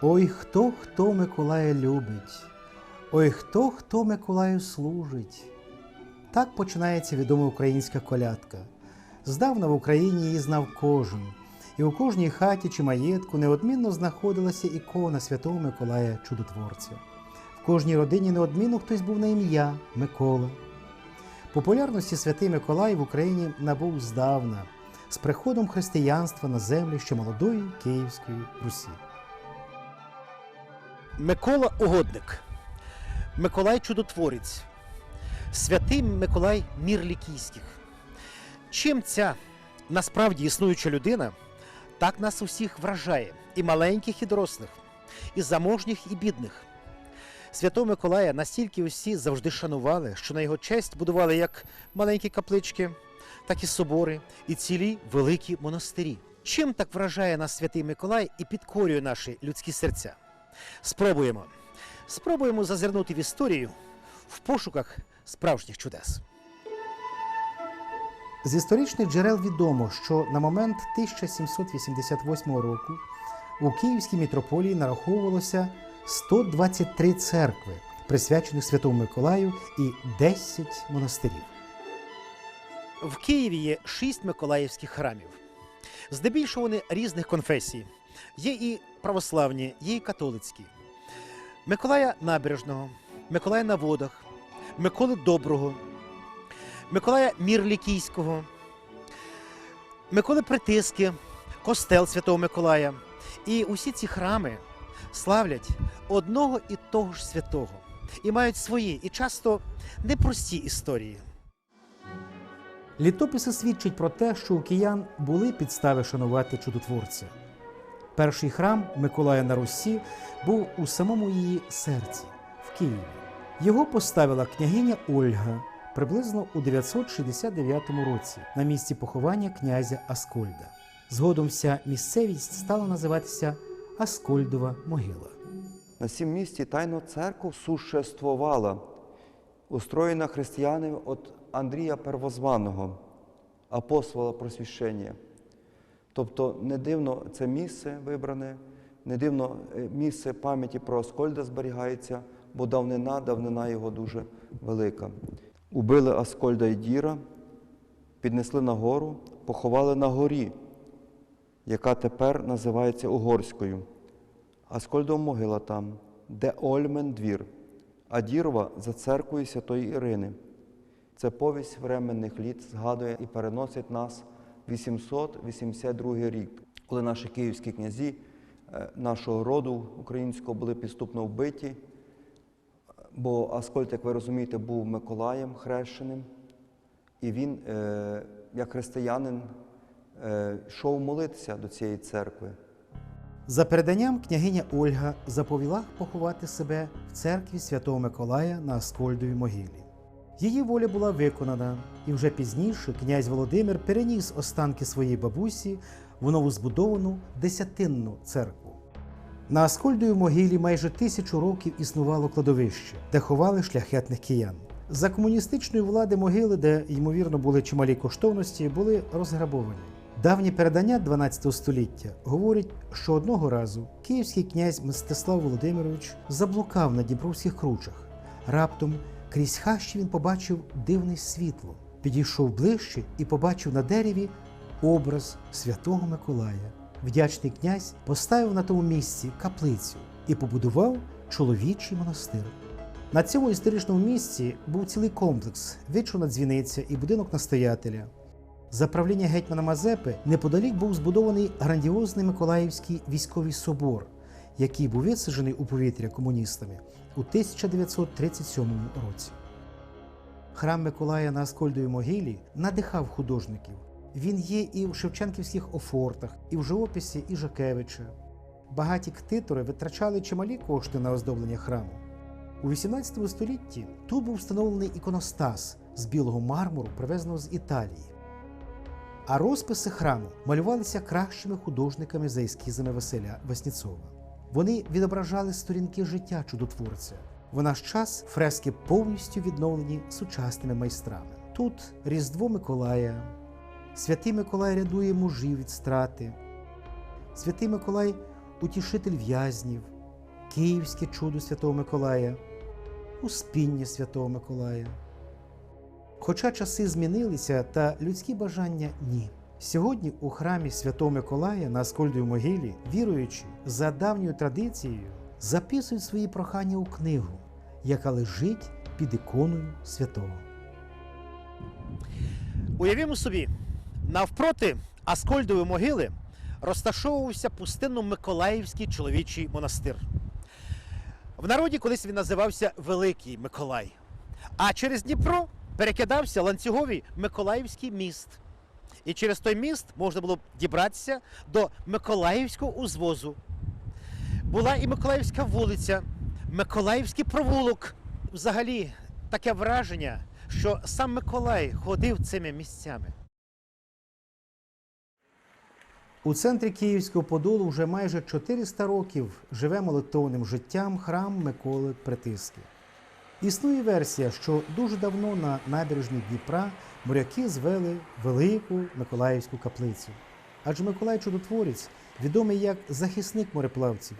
Ой, хто хто Миколая любить, ой, хто хто Миколаю служить. Так починається відома українська колядка. Здавна в Україні її знав кожен, і у кожній хаті чи маєтку неодмінно знаходилася ікона Святого Миколая Чудотворця. В кожній родині неодмінно хтось був на ім'я Микола. Популярності святий Миколай в Україні набув здавна з приходом християнства на землі ще молодої Київської Русі. Микола Угодник, Миколай Чудотворець, святий Миколай Мір Лікійських. Чим ця насправді існуюча людина так нас усіх вражає, і маленьких, і дорослих, і заможніх, і бідних. Святого Миколая настільки усі завжди шанували, що на його честь будували як маленькі каплички, так і собори, і цілі великі монастирі. Чим так вражає нас святий Миколай і підкорює наші людські серця? Спробуємо. Спробуємо зазирнути в історію в пошуках справжніх чудес. З історичних джерел відомо, що на момент 1788 року у Київській мітрополії нараховувалося 123 церкви, присвячених Святому Миколаю, і 10 монастирів. В Києві є шість миколаївських храмів. Здебільшого вони різних конфесій. Є і православні, і католицькі. Миколая Набережного, Миколая на водах, Миколи Доброго, Миколая Мірлікійського, Миколи Притиски, Костел Святого Миколая. І усі ці храми славлять одного і того ж святого і мають свої і часто непрості історії. Літописи свідчать про те, що у киян були підстави шанувати чудотворця. Перший храм Миколая на Русі був у самому її серці в Києві. Його поставила княгиня Ольга приблизно у 969 році на місці поховання князя Аскольда. Згодом вся місцевість стала називатися Аскольдова могила. На сім місці тайна церква существувала, устроєна християнами від Андрія Первозваного, апостола просвіщення. Тобто не дивно це місце вибране, не дивно е, місце пам'яті про Аскольда зберігається, бо давнина, давнина його дуже велика. Убили Аскольда і Діра, піднесли на гору, поховали на горі, яка тепер називається Угорською. Аскольдова могила там, де Ольмен двір, а Дірова за церквою Святої Ірини. Це повість временних літ згадує і переносить нас 882 рік, коли наші київські князі е, нашого роду українського були підступно вбиті, бо Аскольд, як ви розумієте, був Миколаєм хрещеним, і він, е, як християнин, е, йшов молитися до цієї церкви. За переданням княгиня Ольга заповіла поховати себе в церкві Святого Миколая на Аскольдовій могилі. Її воля була виконана, і вже пізніше князь Володимир переніс останки своєї бабусі в новозбудовану десятинну церкву. На Аскольдовій могилі майже тисячу років існувало кладовище, де ховали шляхетних киян. За комуністичної влади могили, де ймовірно були чималі коштовності, були розграбовані. Давні передання 12 століття говорять, що одного разу київський князь Мстислав Володимирович заблукав на Дніпровських кручах. Раптом крізь хащі він побачив дивне світло, підійшов ближче і побачив на дереві образ святого Миколая. Вдячний князь поставив на тому місці каплицю і побудував чоловічий монастир. На цьому історичному місці був цілий комплекс, вичувна дзвіниця і будинок настоятеля. За правління гетьмана Мазепи неподалік був збудований грандіозний Миколаївський військовий собор, який був висаджений у повітря комуністами у 1937 році. Храм Миколая на Аскольдовій могилі надихав художників. Він є і в Шевченківських офортах, і в живописі Іжакевича. Багаті ктитори витрачали чималі кошти на оздоблення храму. У 18 столітті тут був встановлений іконостас з білого мармуру, привезеного з Італії. А розписи храму малювалися кращими художниками за ескізами Василя Васніцова. Вони відображали сторінки життя чудотворця. В наш час фрески повністю відновлені сучасними майстрами. Тут Різдво Миколая, Святий Миколай рятує мужів від страти. Святий Миколай утішитель в'язнів, Київське чудо Святого Миколая, Успіння Святого Миколая. Хоча часи змінилися, та людські бажання ні. Сьогодні у храмі Святого Миколая на Аскольдовій могилі, віруючи за давньою традицією, записують свої прохання у книгу, яка лежить під іконою святого. Уявімо собі, навпроти Аскольдової могили розташовувався пустинно-миколаївський чоловічий монастир. В народі колись він називався Великий Миколай. А через Дніпро перекидався ланцюговий Миколаївський міст. І через той міст можна було дібратися до Миколаївського узвозу. Була і Миколаївська вулиця, Миколаївський провулок. Взагалі таке враження, що сам Миколай ходив цими місцями. У центрі Київського Подолу вже майже 400 років живе молитовним життям храм Миколи Притиски. Існує версія, що дуже давно на набережні Дніпра моряки звели велику Миколаївську каплицю. Адже Миколай Чудотворець відомий як захисник мореплавців,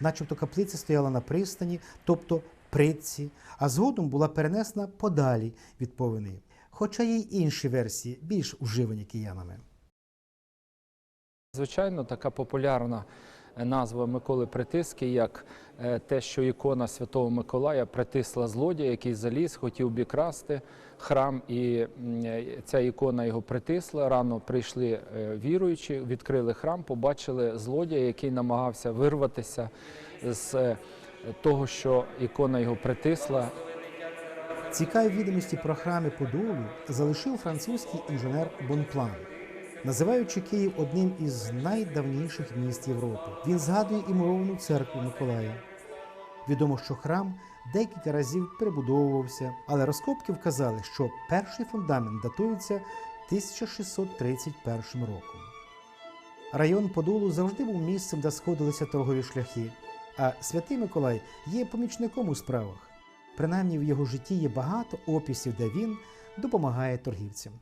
начебто каплиця стояла на пристані, тобто притці, а згодом була перенесена подалі від повені. Хоча є й інші версії, більш уживані киянами. Звичайно, така популярна назва Миколи Притиски, як е, те, що ікона Святого Миколая притисла злодія, який заліз, хотів обікрасти храм, і е, ця ікона його притисла. Рано прийшли е, віруючі, відкрили храм, побачили злодія, який намагався вирватися з того, що ікона його притисла, Цікаві відомості про храми Подолу залишив французький інженер Бонплан. Називаючи Київ одним із найдавніших міст Європи, він згадує і муровану церкву Миколая. Відомо, що храм декілька разів перебудовувався, але розкопки вказали, що перший фундамент датується 1631 роком. Район Подолу завжди був місцем, де сходилися торгові шляхи, а святий Миколай є помічником у справах. Принаймні в його житті є багато описів, де він допомагає торгівцям.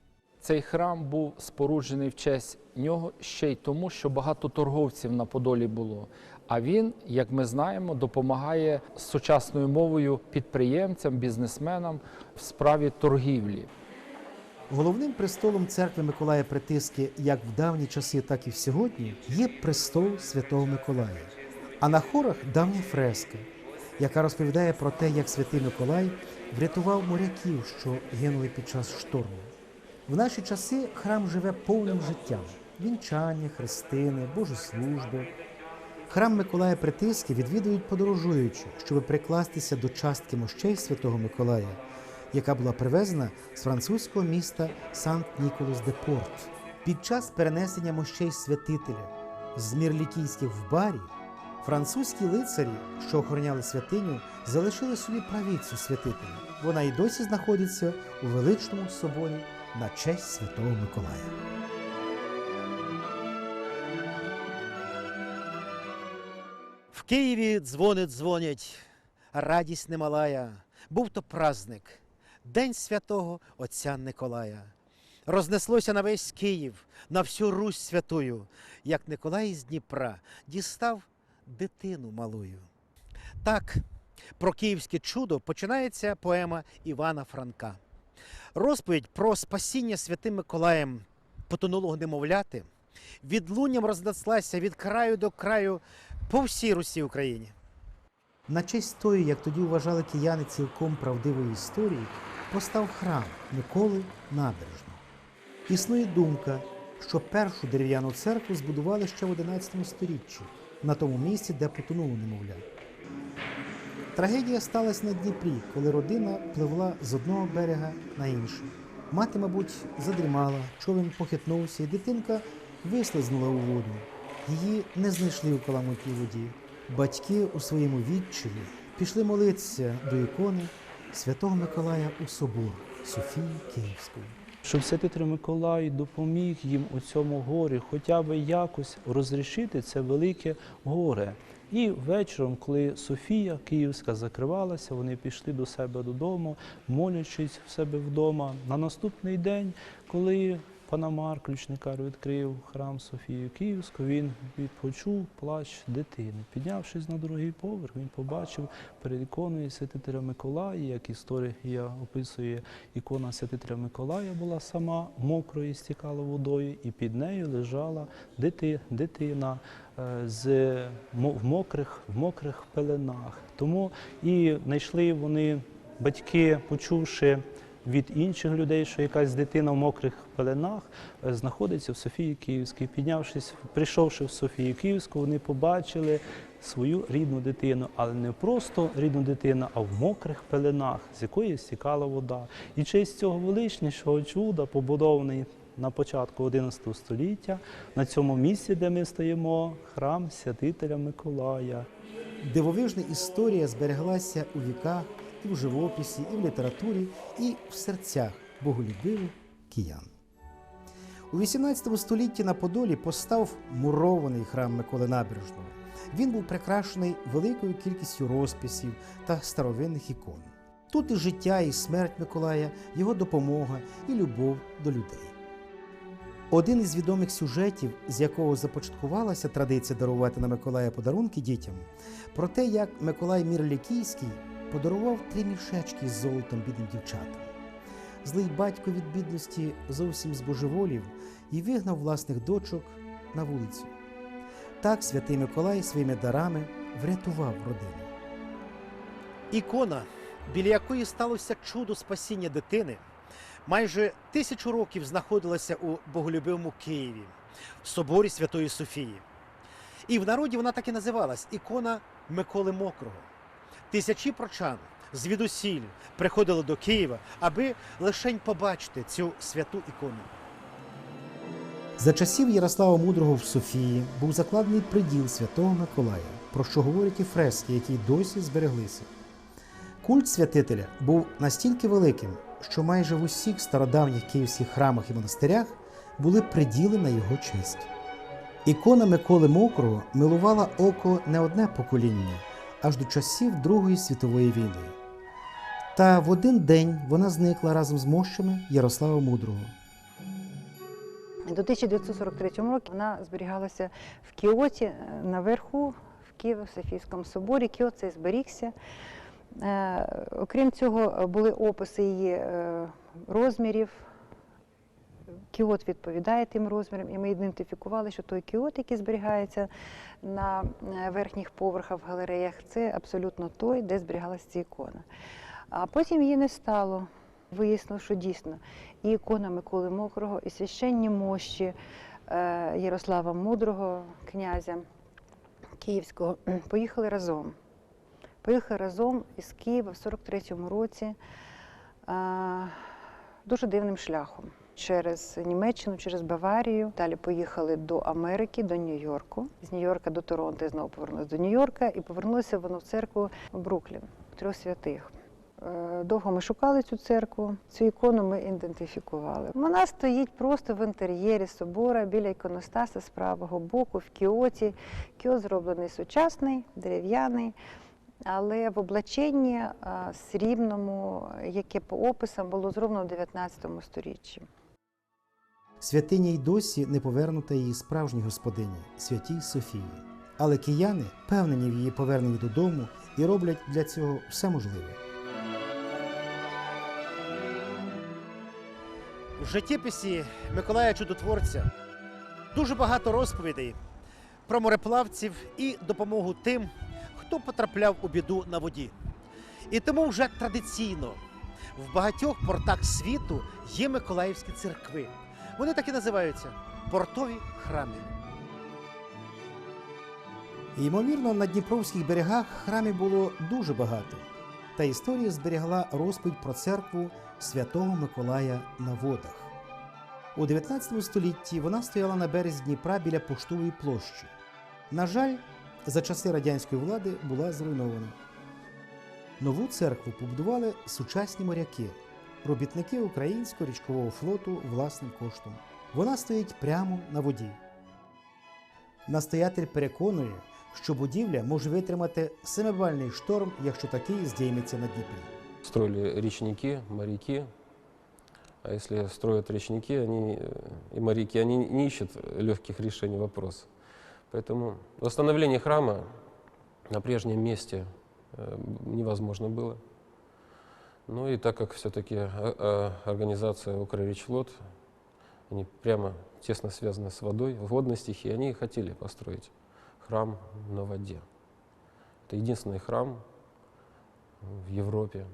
Цей храм був споруджений в честь нього ще й тому, що багато торговців на Подолі було. А він, як ми знаємо, допомагає сучасною мовою підприємцям, бізнесменам в справі торгівлі. Головним престолом церкви Миколая Притиски як в давні часи, так і в сьогодні є престол Святого Миколая. А на хорах давня фреска, яка розповідає про те, як святий Миколай врятував моряків, що гинули під час шторму. В наші часи храм живе повним життям: вінчання, хрестини, божеслужби. Храм Миколая Притиски відвідують подорожуючі, щоб прикластися до частки мощей Святого Миколая, яка була привезена з французького міста Сант-Ніколас-де-Порт. Під час перенесення мощей святителя з Мірлікійських в барі французькі лицарі, що охороняли святиню, залишили собі правицю святителя. Вона й досі знаходиться у величному соборі на честь Святого Миколая. В Києві дзвони дзвонять, радість немалая. Був то праздник, День святого Отця Николая. Рознеслося на весь Київ, на всю Русь святую, як Николай з Дніпра дістав дитину малую. Так, про київське чудо починається поема Івана Франка. Розповідь про спасіння святим Миколаєм потонулого немовляти відлунням рознеслася від краю до краю по всій Русі Україні. На честь тої, як тоді вважали кияни цілком правдивої історії, постав храм Миколи Набережного. Існує думка, що першу дерев'яну церкву збудували ще в 11 сторіччі, на тому місці, де потонуло немовля. Трагедія сталася на Дніпрі, коли родина пливла з одного берега на інший. Мати, мабуть, задрімала, човен похитнувся, і дитинка вислизнула у воду. Її не знайшли у каламутній воді. Батьки у своєму відчаї пішли молитися до ікони Святого Миколая у собор Софії Київської. щоб святитель Миколай допоміг їм у цьому горі, хоча б якось розрішити це велике горе. І вечором, коли Софія Київська закривалася, вони пішли до себе додому, молячись в себе вдома. На наступний день, коли Панамар, ключникар, відкрив храм Софію Київську, він відпочув плач дитини. Піднявшись на другий поверх, він побачив перед іконою святителя Миколая, як історія описує, ікона святителя Миколая була сама мокрою, стікала водою, і під нею лежала дити, дитина з, мо- в, мокрих, в мокрих пеленах. Тому і знайшли вони, батьки, почувши від інших людей, що якась дитина в мокрих пеленах е, знаходиться в Софії Київській. Піднявшись, прийшовши в Софію Київську, вони побачили свою рідну дитину, але не просто рідну дитину, а в мокрих пеленах, з якої стікала вода. І честь цього величнішого чуда, побудований на початку 11 століття, на цьому місці, де ми стоїмо, храм святителя Миколая. Дивовижна історія збереглася у віках і в живописі, і в літературі, і в серцях боголюбивих киян. У XVIII столітті на Подолі постав мурований храм Миколи Набережного. Він був прикрашений великою кількістю розписів та старовинних ікон. Тут і життя, і смерть Миколая, його допомога і любов до людей. Один із відомих сюжетів, з якого започаткувалася традиція дарувати на Миколая подарунки дітям, про те, як Миколай Мірлікійський подарував три мішечки з золотом бідним дівчатам. Злий батько від бідності зовсім збожеволів і вигнав власних дочок на вулицю. Так святий Миколай своїми дарами врятував родину. Ікона, біля якої сталося чудо спасіння дитини, майже тисячу років знаходилася у боголюбивому Києві, в соборі Святої Софії. І в народі вона так і називалась ікона Миколи Мокрого. Тисячі прочан звідусіль приходили до Києва, аби лишень побачити цю святу ікону. За часів Ярослава Мудрого в Софії був закладений приділ святого Миколая, про що говорять і фрески, які досі збереглися. Культ святителя був настільки великим, що майже в усіх стародавніх київських храмах і монастирях були приділи на його честь. Ікона Миколи Мокрого милувала око не одне покоління, аж до часів Другої світової війни. Та в один день вона зникла разом з мощами Ярослава Мудрого. До 1943 року вона зберігалася в Кіоті е, наверху, в Києво-Софійському соборі. Кіот цей зберігся. Е, Окрім цього, е, були описи її е, розмірів. Кіот відповідає тим розмірам, і ми ідентифікували, що той кіот, який зберігається на верхніх поверхах в галереях, це абсолютно той, де зберігалася ця ікона. А потім її не стало. Вияснило, що дійсно і ікона Миколи Мокрого, і священні мощі Ярослава Мудрого, князя Київського, поїхали разом. Поїхали разом із Києва в 43-му році дуже дивним шляхом. Через Німеччину, через Баварію. Далі поїхали до Америки, до Нью-Йорку. З Нью-Йорка до Торонто і знову повернулися до Нью-Йорка і повернулися воно в церкву Бруклін, трьох святих. Е, Довго ми шукали цю церкву, цю ікону ми ідентифікували. Вона стоїть просто в інтер'єрі собора біля іконостаса з правого боку, в кіоті. Кіот зроблений сучасний, дерев'яний, але в облаченні е, срібному, яке по описам було зроблено в 19 сторіччі. Святиня й досі не повернута її справжній господині, святій Софії. Але кияни впевнені в її поверненні додому і роблять для цього все можливе. В життєписі Миколая Чудотворця дуже багато розповідей про мореплавців і допомогу тим, хто потрапляв у біду на воді. І тому вже традиційно в багатьох портах світу є Миколаївські церкви. Вони так і називаються портові храми. Ймовірно, на Дніпровських берегах храмів було дуже багато. Та історія зберігла розповідь про церкву святого Миколая на водах. У 19 столітті вона стояла на березі Дніпра біля поштової площі. На жаль, за часи радянської влади була зруйнована. Нову церкву побудували сучасні моряки, робітники українського річкового флоту власним коштом. Вона стоїть прямо на воді. Настоятель переконує, що будівля може витримати семибальний шторм, якщо такий здійметься на Дніпрі. Строили речники, моряки. А если строят речники они, и моряки, они не ищут легких решений вопроса. Поэтому восстановление храма на прежнем месте э, невозможно было. Ну и так как все-таки организация «Укрречфлот», они прямо тесно связаны с водой, водной стихией, они хотели построить храм на воде. Это единственный храм в Европе,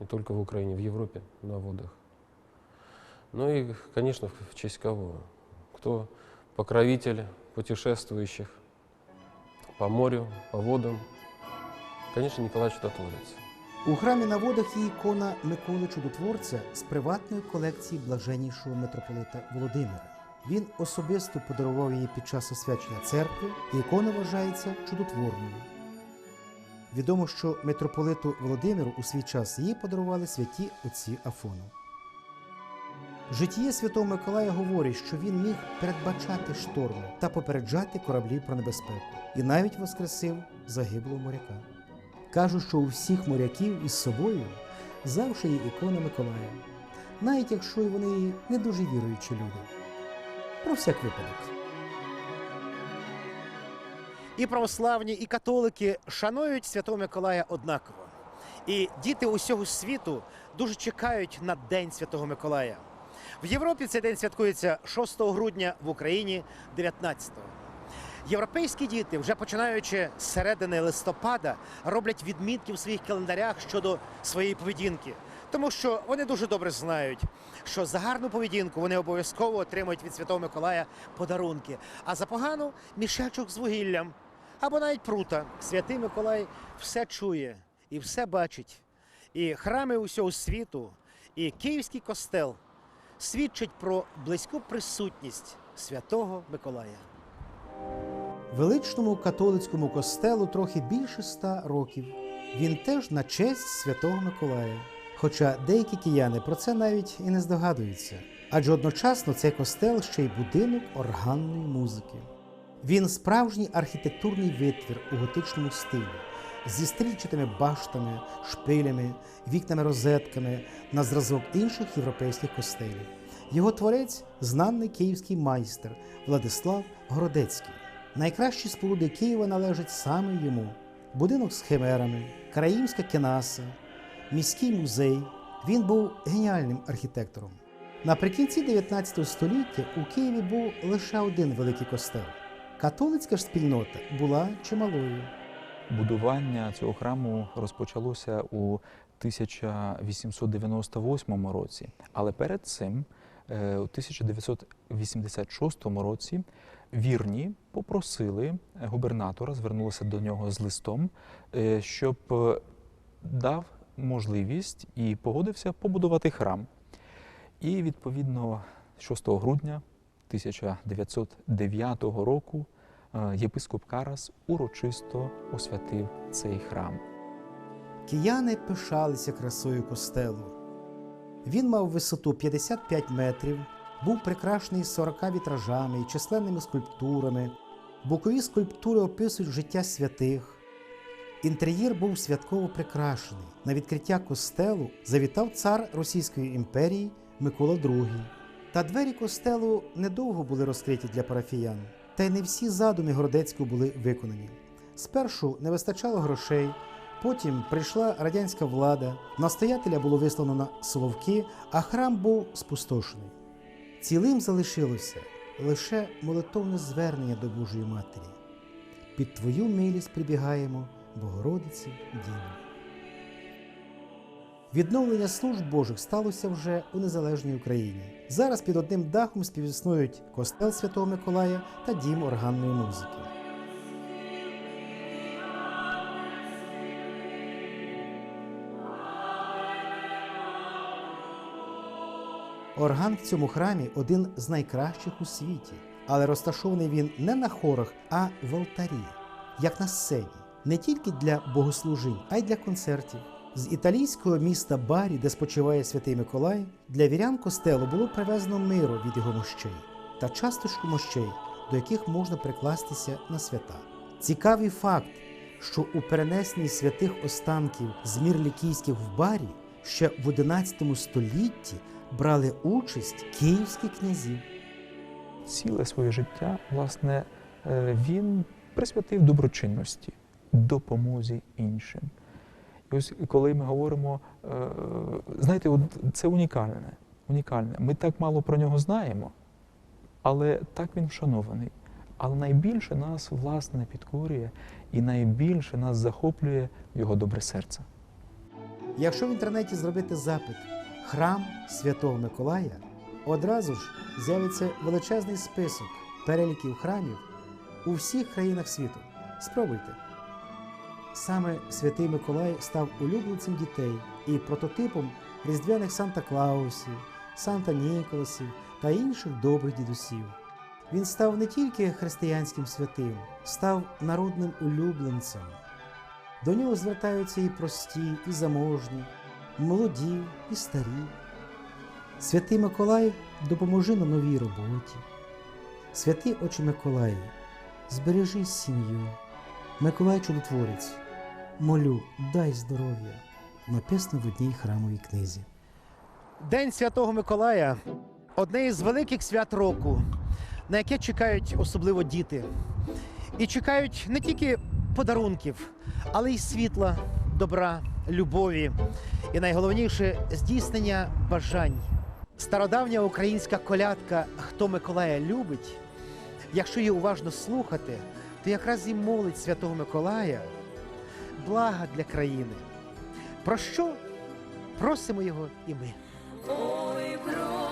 не только в Украине, в Европе на водах. Ну и, конечно, в честь кого? Кто покровитель путешествующих по морю, по водам? Конечно, Николай Чудотворец. У храмі на водах є ікона Миколи Чудотворця з приватної колекції блаженнішого митрополита Володимира. Він особисто подарував її під час освячення церкви, і ікона вважається чудотворною. Відомо, що митрополиту Володимиру у свій час її подарували святі отці Афону. Житіє святого Миколая говорить, що він міг передбачати шторми та попереджати кораблі про небезпеку, і навіть воскресив загиблого моряка. Кажуть, що у всіх моряків із собою завжди є ікона Миколая, навіть якщо й вони не дуже віруючі люди. Про всяк випадок. І православні, і католики шанують Святого Миколая однаково. І діти усього світу дуже чекають на День Святого Миколая. В Європі цей день святкується 6 грудня, в Україні 19-го. Європейські діти, вже починаючи з середини листопада, роблять відмітки в своїх календарях щодо своєї поведінки, тому що вони дуже добре знають, що за гарну поведінку вони обов'язково отримують від Святого Миколая подарунки, а за погану мішечок з вугіллям або навіть прута. Святий Миколай все чує і все бачить. І храми усього світу, і Київський костел свідчать про близьку присутність Святого Миколая. Величному католицькому костелу трохи більше ста років. Він теж на честь святого Миколая. Хоча деякі кияни про це навіть і не здогадуються. Адже одночасно цей костел ще й будинок органної музики. Він справжній архітектурний витвір у готичному стилі зі стрільчатими баштами, шпилями, вікнами-розетками на зразок інших європейських костелів. Його творець знаний київський майстер Владислав Городецький. Найкращі споруди Києва належать саме йому: будинок з химерами, Караїмська кенаса, міський музей. Він був геніальним архітектором. Наприкінці 19 століття у Києві був лише один великий костел. Католицька ж спільнота була чималою. Будування цього храму розпочалося у 1898 році, але перед цим, е, у 1986 році, вірні попросили губернатора, звернулися до нього з листом, е, щоб е, дав можливість і погодився побудувати храм. І відповідно 6 грудня 1909 року єпископ Карас урочисто освятив цей храм. Кияни пишалися красою костелу. Він мав висоту 55 метрів, був прикрашений 40 вітражами і численними скульптурами. Бокові скульптури описують життя святих. Інтер'єр був святково прикрашений. На відкриття костелу завітав цар Російської імперії Микола II. Та двері костелу недовго були розкриті для парафіян, та й не всі задуми Городецького були виконані. Спершу не вистачало грошей, потім прийшла радянська влада, настоятеля було вислано на Соловки, а храм був спустошений. Цілим залишилося лише молитовне звернення до Божої Матері. Під Твою милість прибігаємо, Богородиці Діво. Відновлення служб Божих сталося вже у незалежній Україні. Зараз під одним дахом співіснують костел Святого Миколая та дім органної музики. Орган в цьому храмі один з найкращих у світі, але розташований він не на хорах, а в алтарі, як на сцені, не тільки для богослужінь, а й для концертів. З італійського міста Барі, де спочиває святий Миколай, для вірян костелу було привезено миру від його мощей та часточку мощей, до яких можна прикластися на свята. Цікавий факт, що у перенесенні святих останків з мір лікійських в барі ще в XI столітті брали участь київські князі. Ціле своє життя, власне, е, він присвятив доброчинності, допомозі іншим. І ось коли ми говоримо, е, знаєте, це унікальне. унікальне. Ми так мало про нього знаємо, але так він вшанований. Але найбільше нас, власне, підкорює і найбільше нас захоплює його добре серце. Якщо в інтернеті зробити запит храм Святого Миколая, одразу ж з'явиться величезний список переліків храмів у всіх країнах світу. Спробуйте. Саме Святий Миколай став улюбленцем дітей і прототипом різдвяних Санта-Клаусів, Санта-Ніколасів та інших добрих дідусів. Він став не тільки християнським святим, став народним улюбленцем. До нього звертаються і прості, і заможні, молоді, і старі. Святий Миколай, допоможи на новій роботі. Святий Отче Миколаю, збережи сім'ю. Миколай чудотворець, молю, дай здоров'я. Написано в одній храмовій книзі. День Святого Миколая одне із великих свят року, на яке чекають особливо діти. І чекають не тільки подарунків, але й світла, добра, любові. І найголовніше здійснення бажань. Стародавня українська колядка Хто Миколая любить, якщо її уважно слухати, то якраз і молить Святого Миколая блага для країни. Про що просимо його і ми. Ой, про